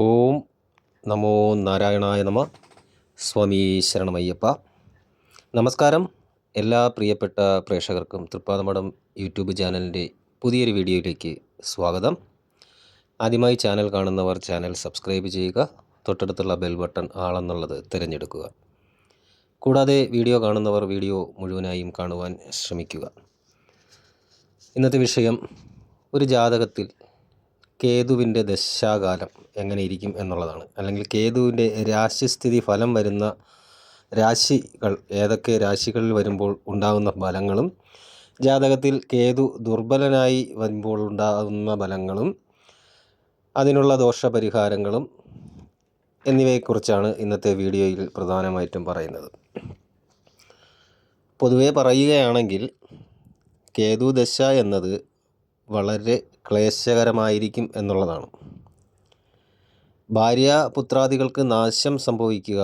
ഓം നമോ നാരായണായ നമ. സ്വാമി ശരണമയ്യപ്പ. നമസ്കാരം എല്ലാ പ്രിയപ്പെട്ട പ്രേക്ഷകർക്കും തൃപ്പാദമഠം യൂട്യൂബ് ചാനലിന്റെ പുതിയൊരു വീഡിയോയിലേക്ക് സ്വാഗതം. ആദ്യമായി ചാനൽ കാണുന്നവർ ചാനൽ സബ്സ്ക്രൈബ് ചെയ്യുക തൊട്ടടുത്തുള്ള ബെൽ ബട്ടൺ ആളെന്നുള്ളത് തിരഞ്ഞെടുക്കുക. കൂടാതെ വീഡിയോ കാണുന്നവർ വീഡിയോ മുഴുവനായും കാണുവാൻ ശ്രമിക്കുക. ഇന്നത്തെ വിഷയം ഒരു ജാതകത്തിൽ കേതുവിന്റെ ദശാകാലം എങ്ങനെയിരിക്കും എന്നുള്ളതാണ്. അല്ലെങ്കിൽ കേതുവിന്റെ രാശിസ്ഥിതി ഫലം വരുന്ന രാശികൾ ഏതൊക്കെ രാശികളിൽ വരുമ്പോൾ ഉണ്ടാകുന്ന ഫലങ്ങളും ജാതകത്തിൽ കേതു ദുർബലനായി വരുമ്പോൾ ഉണ്ടാകുന്ന ഫലങ്ങളും അതിനുള്ള ദോഷപരിഹാരങ്ങളും എന്നിവയെക്കുറിച്ചാണ് ഇന്നത്തെ വീഡിയോയിൽ പ്രധാനമായിട്ടും പറയുന്നത്. പൊതുവേ പറയുകയാണെങ്കിൽ കേതു ദശ എന്നത് വളരെ ക്ലേശകരമായിരിക്കും എന്നുള്ളതാണ്. ഭാര്യ പുത്രാദികൾക്ക് നാശം സംഭവിക്കുക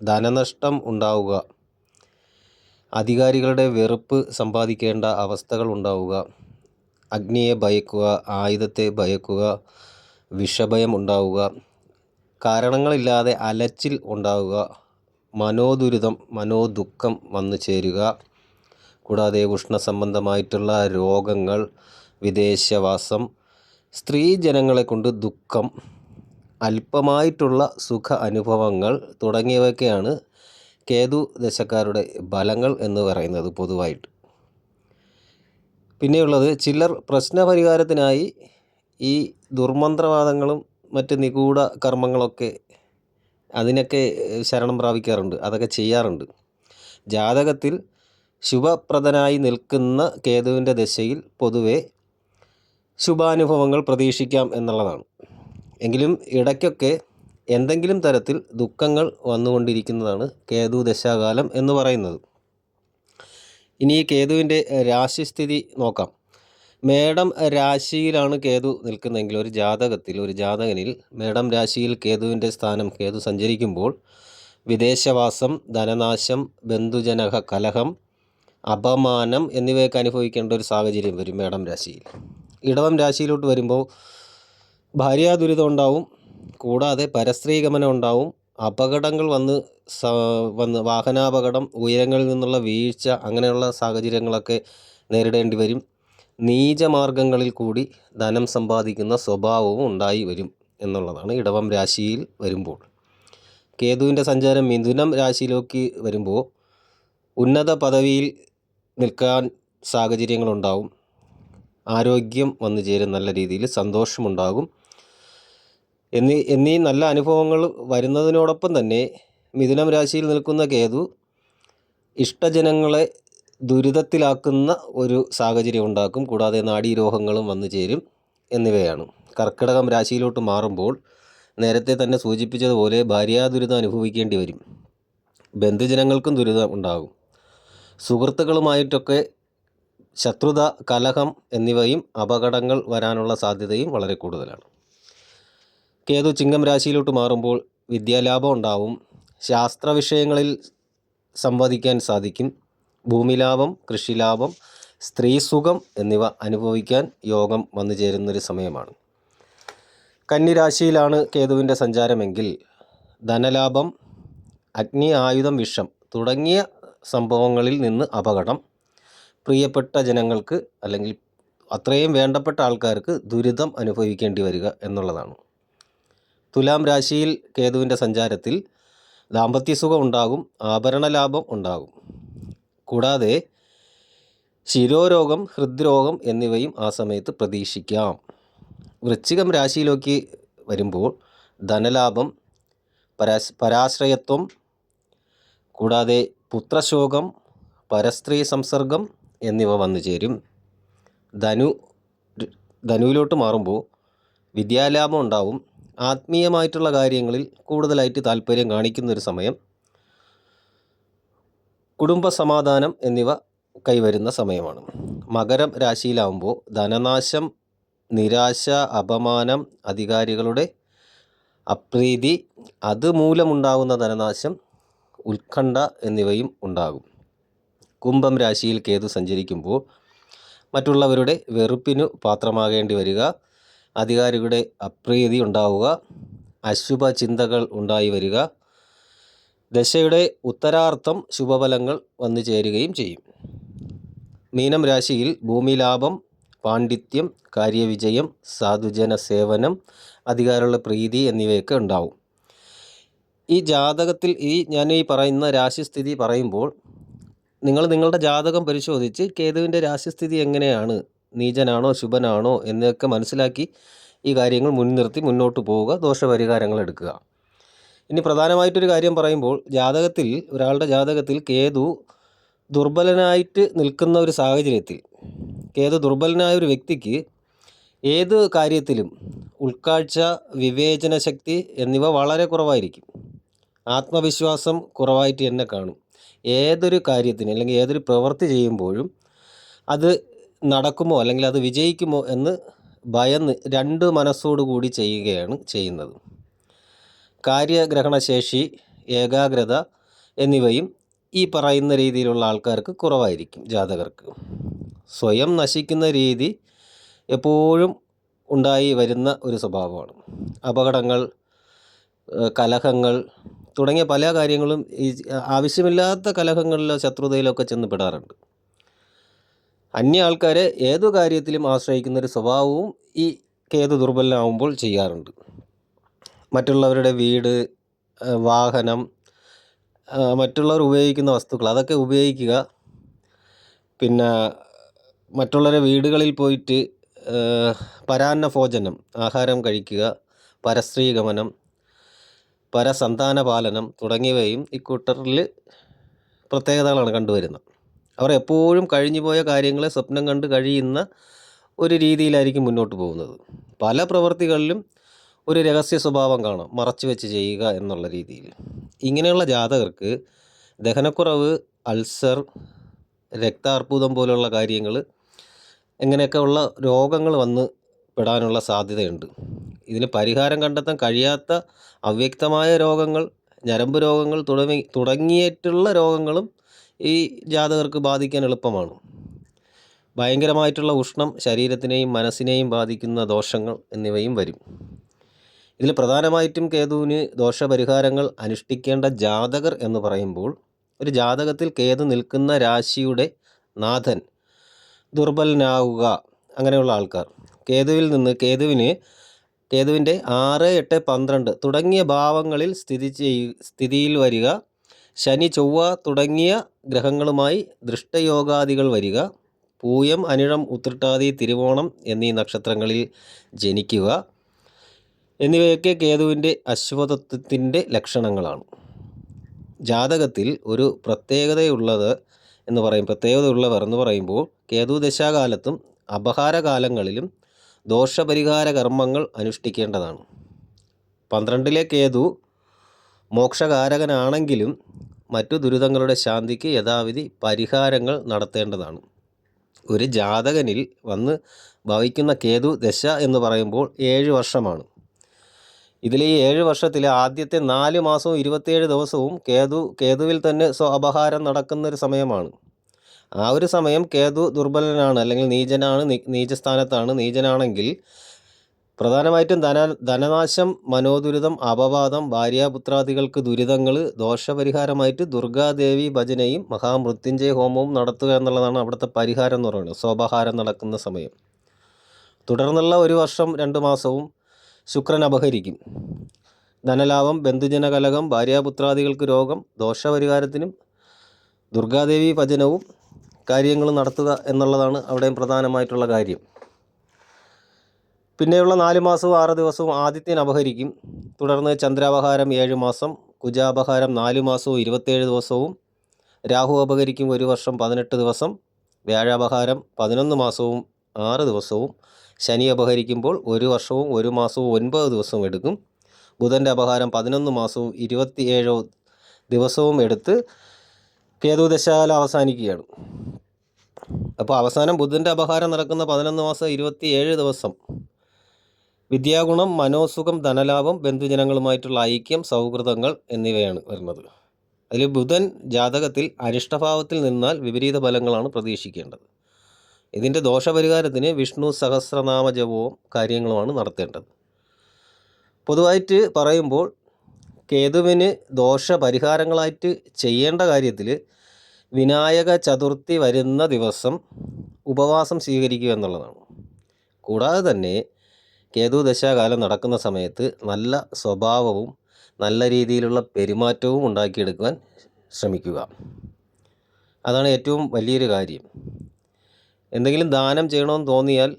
ധനനഷ്ടം ഉണ്ടാവുക അധികാരികളുടെ വെറുപ്പ് സമ്പാദിക്കേണ്ട അവസ്ഥകൾ ഉണ്ടാവുക അഗ്നിയെ ഭയക്കുക ആയുധത്തെ ഭയക്കുക വിഷഭയം ഉണ്ടാവുക കാരണങ്ങളില്ലാതെ അലച്ചിൽ ഉണ്ടാവുക മനോദുരിതം മനോദുഃഖം വന്നു ചേരുക കൂടാതെ ഉഷ്ണസംബന്ധമായിട്ടുള്ള രോഗങ്ങൾ വിദേശവാസം. സ്ത്രീ ജനങ്ങളെ കൊണ്ട് ദുഃഖം അല്പമായിട്ടുള്ള സുഖ അനുഭവങ്ങൾ തുടങ്ങിയവയൊക്കെയാണ് കേതു ദശക്കാരുടെ ബലങ്ങൾ എന്ന് പറയുന്നത് പൊതുവായിട്ട്. പിന്നെയുള്ളത് ചിലർ പ്രശ്നപരിഹാരത്തിനായി ഈ ദുർമന്ത്രവാദങ്ങളും മറ്റ് നിഗൂഢ കർമ്മങ്ങളൊക്കെ അതിനൊക്കെ ശരണം പ്രാപിക്കാറുണ്ട് അതൊക്കെ ചെയ്യാറുണ്ട്. ജാതകത്തിൽ ശുഭപ്രദനായി നിൽക്കുന്ന കേതുവിന്റെ ദശയിൽ പൊതുവെ ശുഭാനുഭവങ്ങൾ പ്രതീക്ഷിക്കാം എന്നുള്ളതാണ്. എങ്കിലും ഇടയ്ക്കൊക്കെ എന്തെങ്കിലും തരത്തിൽ ദുഃഖങ്ങൾ വന്നുകൊണ്ടിരിക്കുന്നതാണ് കേതു ദശാകാലം എന്ന് പറയുന്നത്. ഇനി ഈ കേതുവിന്റെ രാശിസ്ഥിതി നോക്കാം. മേടം രാശിയിലാണ് കേതു നിൽക്കുന്നതെങ്കിൽ ഒരു ജാതകത്തിൽ ഒരു ജാതകനിൽ മേടം രാശിയിൽ കേതുവിന്റെ സ്ഥാനം കേതു സഞ്ചരിക്കുമ്പോൾ വിദേശവാസം ധനനാശം ബന്ധുജനക കലഹം അപമാനം എന്നിവയൊക്കെ അനുഭവിക്കേണ്ട ഒരു സാഹചര്യം വരും മേടം രാശിയിൽ. ഇടവം രാശിയിലോട്ട് വരുമ്പോൾ ഭാര്യാ ദുരിതം ഉണ്ടാവും. കൂടാതെ പരസ്ത്രീഗമനം ഉണ്ടാവും. അപകടങ്ങൾ വന്ന് വന്ന് വാഹനാപകടം ഉയരങ്ങളിൽ നിന്നുള്ള വീഴ്ച അങ്ങനെയുള്ള സാഹചര്യങ്ങളൊക്കെ നേരിടേണ്ടി വരും. നീചമാർഗങ്ങളിൽ കൂടി ധനം സമ്പാദിക്കുന്ന സ്വഭാവവും ഉണ്ടായി വരും എന്നുള്ളതാണ് ഇടവം രാശിയിൽ വരുമ്പോൾ. കേതുവിന്റെ സഞ്ചാരം മിഥുനം രാശിയിലേക്ക് വരുമ്പോൾ ഉന്നത പദവിയിൽ നിൽക്കാൻ സാഹചര്യങ്ങളുണ്ടാവും. ആരോഗ്യം വന്നു ചേരും നല്ല രീതിയിൽ സന്തോഷമുണ്ടാകും. എന്നീ എന്നീ നല്ല അനുഭവങ്ങൾ വരുന്നതിനോടൊപ്പം തന്നെ മിഥുനം രാശിയിൽ നിൽക്കുന്ന കേതു ഇഷ്ടജനങ്ങളെ ദുരിതത്തിലാക്കുന്ന ഒരു സാഹചര്യം ഉണ്ടാക്കും. കൂടാതെ നാഡീരോഗങ്ങളും വന്നു ചേരും എന്നിവയാണ്. കർക്കിടകം രാശിയിലോട്ട് മാറുമ്പോൾ നേരത്തെ തന്നെ സൂചിപ്പിച്ചതുപോലെ ഭാര്യാദുരിതം അനുഭവിക്കേണ്ടി വരും. ബന്ധുജനങ്ങൾക്കും ദുരിതം ഉണ്ടാകും. സുഹൃത്തുക്കളുമായിട്ടൊക്കെ ശത്രുത കലഹം എന്നിവയും അപകടങ്ങൾ വരാനുള്ള സാധ്യതയും വളരെ കൂടുതലാണ്. കേതു ചിങ്ങം രാശിയിലോട്ട് മാറുമ്പോൾ വിദ്യാലാഭം ഉണ്ടാവും. ശാസ്ത്ര വിഷയങ്ങളിൽ സംവദിക്കാൻ സാധിക്കും. ഭൂമിലാഭം കൃഷിലാഭം സ്ത്രീസുഖം എന്നിവ അനുഭവിക്കാൻ യോഗം വന്നു ചേരുന്നൊരു സമയമാണ്. കന്നിരാശിയിലാണ് കേതുവിന്റെ സഞ്ചാരമെങ്കിൽ ധനലാഭം അഗ്നി ആയുധം വിഷം തുടങ്ങിയ സംഭവങ്ങളിൽ നിന്ന് അപകടം പ്രിയപ്പെട്ട ജനങ്ങൾക്ക് അല്ലെങ്കിൽ അത്രയും വേണ്ടപ്പെട്ട ആൾക്കാർക്ക് ദുരിതം അനുഭവിക്കേണ്ടി വരിക എന്നുള്ളതാണ്. തുലാം രാശിയിൽ കേതുവിന്റെ സഞ്ചാരത്തിൽ ദാമ്പത്യസുഖം ഉണ്ടാകും ആഭരണ ലാഭം ഉണ്ടാകും. കൂടാതെ ശിരോരോഗം ഹൃദ്രോഗം എന്നിവയും ആ സമയത്ത് പ്രതീക്ഷിക്കാം. വൃശ്ചികം രാശിയിലേക്ക് വരുമ്പോൾ ധനലാഭം പരാശ് പരാശ്രയത്വം കൂടാതെ പുത്രശോകം പരസ്ത്രീ സംസർഗം എന്നിവ വന്നു ചേരും. ധനു ധനുവിലോട്ട് മാറുമ്പോൾ വിദ്യാലാഭം ഉണ്ടാവും. ആത്മീയമായിട്ടുള്ള കാര്യങ്ങളിൽ കൂടുതലായിട്ട് താല്പര്യം കാണിക്കുന്ന ഒരു സമയം. കുടുംബ സമാധാനം എന്നിവ കൈവരുന്ന സമയമാണ്. മകരം രാശിയിലാവുമ്പോൾ ധനനാശം നിരാശ അപമാനം അധികാരികളുടെ അപ്രീതി അതുമൂലമുണ്ടാകുന്ന ധനനാശം ഉത്കണ്ഠ എന്നിവയും ഉണ്ടാകും. കുംഭം രാശിയിൽ കേതു സഞ്ചരിക്കുമ്പോൾ മറ്റുള്ളവരുടെ വെറുപ്പിനു പാത്രമാകേണ്ടി വരിക അധികാരികളുടെ അപ്രീതി ഉണ്ടാവുക അശുഭ ചിന്തകൾ ഉണ്ടായി വരിക ദശയുടെ ഉത്തരാർത്ഥം ശുഭഫലങ്ങൾ വന്നു ചേരുകയും ചെയ്യും. മീനം രാശിയിൽ ഭൂമിലാഭം പാണ്ഡിത്യം കാര്യവിജയം സാധുജന സേവനം അധികാരമുള്ള പ്രീതി എന്നിവയൊക്കെ ഉണ്ടാവും. ഈ ജാതകത്തിൽ ഈ ഞാൻ ഈ പറയുന്ന രാശിസ്ഥിതി പറയുമ്പോൾ നിങ്ങൾ നിങ്ങളുടെ ജാതകം പരിശോധിച്ച് കേതുവിന്റെ രാശിസ്ഥിതി എങ്ങനെയാണ്? നീചനാണോ? ശുഭനാണോ? എന്നൊക്കെ മനസ്സിലാക്കി ഈ കാര്യങ്ങൾ മുൻനിർത്തി മുന്നോട്ട് പോവുക ദോഷപരിഹാരങ്ങൾ എടുക്കുക. ഇനി പ്രധാനമായിട്ടൊരു കാര്യം പറയുമ്പോൾ ജാതകത്തിൽ ഒരാളുടെ ജാതകത്തിൽ കേതു ദുർബലനായിട്ട് നിൽക്കുന്ന ഒരു സാഹചര്യത്തിൽ കേതു ദുർബലനായ ഒരു വ്യക്തിക്ക് ഏത് കാര്യത്തിലും ഉൾക്കാഴ്ച വിവേചന ശക്തി എന്നിവ വളരെ കുറവായിരിക്കും. ആത്മവിശ്വാസം കുറവായിട്ട് തന്നെ കാണും. ഏതൊരു കാര്യത്തിന് അല്ലെങ്കിൽ ഏതൊരു പ്രവൃത്തി ചെയ്യുമ്പോഴും അത് നടക്കുമോ അല്ലെങ്കിൽ അത് വിജയിക്കുമോ എന്ന് ഭയന്ന് രണ്ട് മനസ്സോടു കൂടി ചെയ്യുകയാണ് ചെയ്യുന്നത്. കാര്യഗ്രഹണശേഷി ഏകാഗ്രത എന്നിവയും ഈ പറയുന്ന രീതിയിലുള്ള ആൾക്കാർക്ക് കുറവായിരിക്കും ജാതകർക്ക്. സ്വയം നശിക്കുന്ന രീതി എപ്പോഴും ഉണ്ടായി വരുന്ന ഒരു സ്വഭാവമാണ്. അപകടങ്ങൾ കലഹങ്ങൾ തുടങ്ങിയ പല കാര്യങ്ങളും ഈ ആവശ്യമില്ലാത്ത കലഹങ്ങളിലോ ശത്രുതയിലോ ഒക്കെ ചെന്ന് പെടാറുണ്ട്. അന്യ ആൾക്കാരെ ഏതു കാര്യത്തിലും ആശ്രയിക്കുന്ന ഒരു സ്വഭാവവും ഈ കേതു ദുർബലനാവുമ്പോൾ ചെയ്യാറുണ്ട്. മറ്റുള്ളവരുടെ വീട് വാഹനം മറ്റുള്ളവർ ഉപയോഗിക്കുന്ന വസ്തുക്കൾ അതൊക്കെ ഉപയോഗിക്കുക. പിന്നെ മറ്റുള്ളവരെ വീടുകളിൽ പോയിട്ട് പരാന്നഭോജനം പരാന്ന ഭോജനം ആഹാരം കഴിക്കുക പരസ്ത്രീ ഗമനം പരസന്താന പാലനം തുടങ്ങിയവയും ഇക്കൂട്ടറിൽ പ്രത്യേകതകളാണ് കണ്ടുവരുന്നത്. അവർ എപ്പോഴും കഴിഞ്ഞുപോയ കാര്യങ്ങളെ സ്വപ്നം കണ്ട് കഴിയുന്ന ഒരു രീതിയിലായിരിക്കും മുന്നോട്ട് പോകുന്നത്. പല പ്രവൃത്തികളിലും ഒരു രഹസ്യ സ്വഭാവം കാണും. മറച്ചു വെച്ച് ചെയ്യുക എന്നുള്ള രീതിയിൽ. ഇങ്ങനെയുള്ള ജാതകർക്ക് ദഹനക്കുറവ് അൾസർ രക്താർബുദം പോലുള്ള കാര്യങ്ങൾ എങ്ങനെയൊക്കെയുള്ള രോഗങ്ങൾ വന്ന് പെടാനുള്ള സാധ്യതയുണ്ട്. ഇതിന് പരിഹാരം കണ്ടെത്താൻ കഴിയാത്ത അവ്യക്തമായ രോഗങ്ങൾ ഞരമ്പ് രോഗങ്ങൾ തുടങ്ങി തുടങ്ങിയിട്ടുള്ള രോഗങ്ങളും ഈ ജാതകർക്ക് ബാധിക്കാൻ എളുപ്പമാണ്. ഭയങ്കരമായിട്ടുള്ള ഉഷ്ണം ശരീരത്തിനെയും മനസ്സിനെയും ബാധിക്കുന്ന ദോഷങ്ങൾ എന്നിവയും വരും. ഇതിൽ പ്രധാനമായിട്ടും കേതുവിന് ദോഷപരിഹാരങ്ങൾ അനുഷ്ഠിക്കേണ്ട ജാതകർ എന്ന് പറയുമ്പോൾ ഒരു ജാതകത്തിൽ കേതു നിൽക്കുന്ന രാശിയുടെ നാഥൻ ദുർബലനാവുക അങ്ങനെയുള്ള ആൾക്കാർ. കേതുവിൽ നിന്ന് കേതുവിന് കേതുവിന്റെ ആറ് എട്ട് പന്ത്രണ്ട്. തുടങ്ങിയ ഭാവങ്ങളിൽ സ്ഥിതി ചെയ് സ്ഥിതിയിൽ വരിക. ശനി ചൊവ്വ തുടങ്ങിയ ഗ്രഹങ്ങളുമായി ദൃഷ്ടയോഗാദികൾ വരിക. പൂയം അനിഴം ഉത്രട്ടാതി തിരുവോണം എന്നീ നക്ഷത്രങ്ങളിൽ ജനിക്കുക. എന്നിവയൊക്കെ കേതുവിന്റെ അശ്വതത്വത്തിന്റെ ലക്ഷണങ്ങളാണ്. ജാതകത്തിൽ ഒരു പ്രത്യേകതയുള്ളത് എന്ന് പറയും. പ്രത്യേകതയുള്ളവർ എന്ന് പറയുമ്പോൾ കേതു ദശാകാലത്തും അപഹാരകാലങ്ങളിലും ദോഷപരിഹാര കർമ്മങ്ങൾ അനുഷ്ഠിക്കേണ്ടതാണ്. പന്ത്രണ്ടിലെ കേതു മോക്ഷകാരകനാണെങ്കിലും മറ്റു ദുരിതങ്ങളുടെ ശാന്തിക്ക് യഥാവിധി പരിഹാരങ്ങൾ നടത്തേണ്ടതാണ്. ഒരു ജാതകനിൽ വന്ന് ഭവിക്കുന്ന കേതു ദശ എന്ന് പറയുമ്പോൾ ഏഴ് വർഷമാണ്. ഇതിലെ ഈ ഏഴ് വർഷത്തിലെ ആദ്യത്തെ നാല് മാസവും ഇരുപത്തിയേഴ് ദിവസവും കേതു കേതുവിൽ തന്നെ സ്വ അപഹാരം നടക്കുന്ന ഒരു സമയമാണ്. ആ ഒരു സമയം കേതു ദുർബലനാണ് അല്ലെങ്കിൽ നീചനാണ് നീചസ്ഥാനത്താണ് നീചനാണെങ്കിൽ പ്രധാനമായിട്ടും ധന ധനനാശം മനോദുരിതം അപവാദം ഭാര്യാപുത്രാദികൾക്ക് ദുരിതങ്ങൾ ദോഷപരിഹാരമായിട്ട് ദുർഗാദേവി ഭജനയും മഹാമൃത്യുഞ്ജയ ഹോമവും നടത്തുക എന്നുള്ളതാണ് അവിടുത്തെ പരിഹാരം എന്ന് പറയുന്നത് സ്വോപഹാരം നടക്കുന്ന സമയം. തുടർന്നുള്ള ഒരു വർഷം രണ്ട് മാസവും ശുക്രൻ അപഹരിക്കും. ധനലാഭം ബന്ധുജന കലകം ഭാര്യാപുത്രാദികൾക്ക് രോഗം ദോഷപരിഹാരത്തിനും ദുർഗാദേവി ഭജനവും കാര്യങ്ങൾ നടത്തുക എന്നുള്ളതാണ് അവിടെയും പ്രധാനമായിട്ടുള്ള കാര്യം. പിന്നെയുള്ള നാല് മാസവും ആറ് ദിവസവും ആദിത്യൻ അപഹരിക്കും. തുടർന്ന് ചന്ദ്രാപഹാരം ഏഴ് മാസം കുജാപഹാരം നാല് മാസവും ഇരുപത്തേഴ് ദിവസവും രാഹു അപഹരിക്കും ഒരു വർഷം പതിനെട്ട് ദിവസം വ്യാഴാപഹാരം പതിനൊന്ന് മാസവും ആറ് ദിവസവും ശനി അപഹരിക്കുമ്പോൾ ഒരു വർഷവും ഒരു മാസവും ഒൻപത് ദിവസവും എടുക്കും. ബുധന്റെ അപഹാരം പതിനൊന്ന് മാസവും ഇരുപത്തിയേഴോ ദിവസവും എടുത്ത് കേതു ദശാകാലം അവസാനിക്കുകയാണ്. അപ്പോൾ അവസാനം ബുധന്റെ അപഹാരം നടക്കുന്ന പതിനൊന്ന് മാസം ഇരുപത്തിയേഴ് ദിവസം. വിദ്യാഗുണം മനോസുഖം ധനലാഭം ബന്ധുജനങ്ങളുമായിട്ടുള്ള ഐക്യം സൗഹൃദങ്ങൾ എന്നിവയാണ് വരുന്നത്. അതിൽ ബുധൻ ജാതകത്തിൽ അരിഷ്ടഭാവത്തിൽ നിന്നാൽ വിപരീത ഫലങ്ങളാണ് പ്രതീക്ഷിക്കേണ്ടത്. ഇതിന്റെ ദോഷപരിഹാരത്തിന് വിഷ്ണു സഹസ്രനാമ ജപവും കാര്യങ്ങളുമാണ് നടത്തേണ്ടത്. പൊതുവായിട്ട് പറയുമ്പോൾ കേതുവിന് ദോഷ പരിഹാരങ്ങളായിട്ട് ചെയ്യേണ്ട കാര്യത്തിൽ വിനായക ചതുർത്ഥി വരുന്ന ദിവസം ഉപവാസം സ്വീകരിക്കുക എന്നുള്ളതാണ്. കൂടാതെ തന്നെ കേതു ദശാകാലം നടക്കുന്ന സമയത്ത് നല്ല സ്വഭാവവും നല്ല രീതിയിലുള്ള പെരുമാറ്റവും ഉണ്ടാക്കിയെടുക്കുവാൻ ശ്രമിക്കുക. അതാണ് ഏറ്റവും വലിയൊരു കാര്യം. എന്തെങ്കിലും ദാനം ചെയ്യണമെന്ന് തോന്നിയാൽ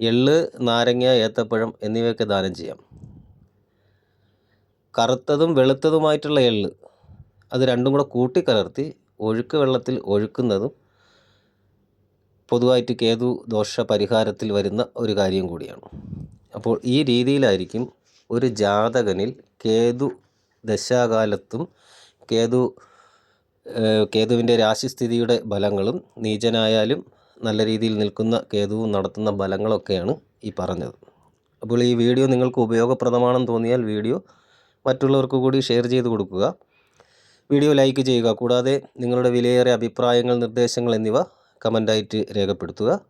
എള്ള് നാരങ്ങ ഏത്തപ്പഴം എന്നിവയൊക്കെ ദാനം ചെയ്യാം. കറുത്തതും വെളുത്തതുമായിട്ടുള്ള എള്ള് അത് രണ്ടും കൂടെ കൂട്ടിക്കലർത്തി ഒഴുക്ക് വെള്ളത്തിൽ ഒഴുക്കുന്നതും പൊതുവായിട്ട് കേതു ദോഷ പരിഹാരത്തിൽ വരുന്ന ഒരു കാര്യം കൂടിയാണ്. അപ്പോൾ ഈ രീതിയിലായിരിക്കും ഒരു ജാതകനിൽ കേതു ദശാകാലത്തും കേതു കേതുവിന്റെ രാശിസ്ഥിതിയുടെ ഫലങ്ങളും നീചനായാലും നല്ല രീതിയിൽ നിൽക്കുന്ന കേതുവും നടത്തുന്ന ഫലങ്ങളൊക്കെയാണ് ഈ പറഞ്ഞത്. അപ്പോൾ ഈ വീഡിയോ നിങ്ങൾക്ക് ഉപയോഗപ്രദമാണെന്ന് തോന്നിയാൽ വീഡിയോ മറ്റുള്ളവർക്ക് കൂടി ഷെയർ ചെയ്ത് കൊടുക്കുക. വീഡിയോ ലൈക്ക് ചെയ്യുക. കൂടാതെ നിങ്ങളുടെ വിലയേറിയ അഭിപ്രായങ്ങൾ നിർദ്ദേശങ്ങൾ എന്നിവ കമന്റായിട്ട് രേഖപ്പെടുത്തുക.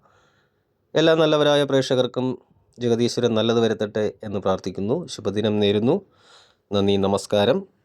എല്ലാ നല്ലവരായ പ്രേക്ഷകർക്കും ജഗദീശ്വരൻ നല്ലത് വരുത്തട്ടെ എന്ന് പ്രാർത്ഥിക്കുന്നു. ശുഭദിനം നേരുന്നു. നന്ദി നമസ്കാരം.